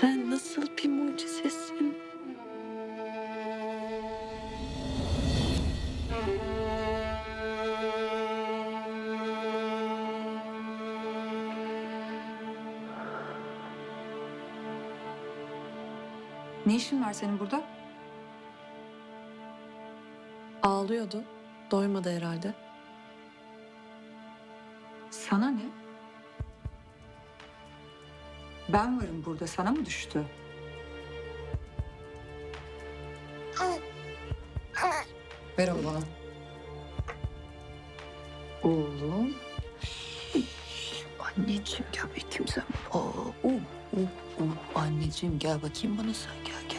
Sen nasıl bir mucizesin? Ne işin var senin burada? Ağlıyordu. Doymadı herhalde. Sana ne? Ben varım burada. Sana mı düştü? Ver onu bana. Oğlum. Anneciğim gel bakayım sen. Aa, uh, uh, uh. Anneciğim gel bakayım bana sen gel gel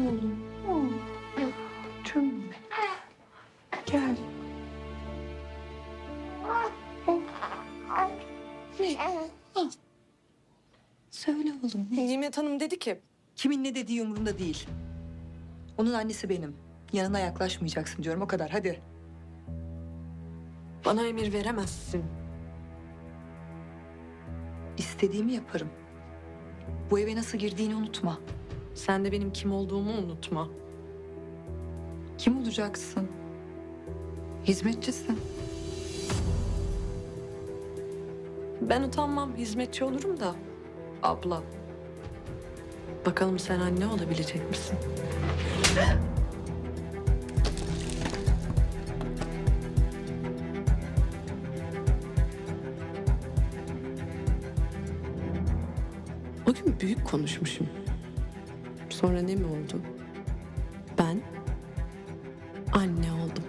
Oğlum. Tüm Gel. Ne? Söyle oğlum. Ne? Nimet Hanım dedi ki Kimin ne dediği umurumda değil. Onun annesi benim. Yanına yaklaşmayacaksın diyorum o kadar hadi. bana emir veremezsin. İstediğimi yaparım. Bu eve nasıl girdiğini unutma. Sen de benim kim olduğumu unutma. Kim olacaksın? Hizmetçisin. Ben utanmam hizmetçi olurum da. Abla. Bakalım sen anne olabilecek misin? O gün büyük konuşmuşum. Sonra ne mi oldu? Ben anne oldum.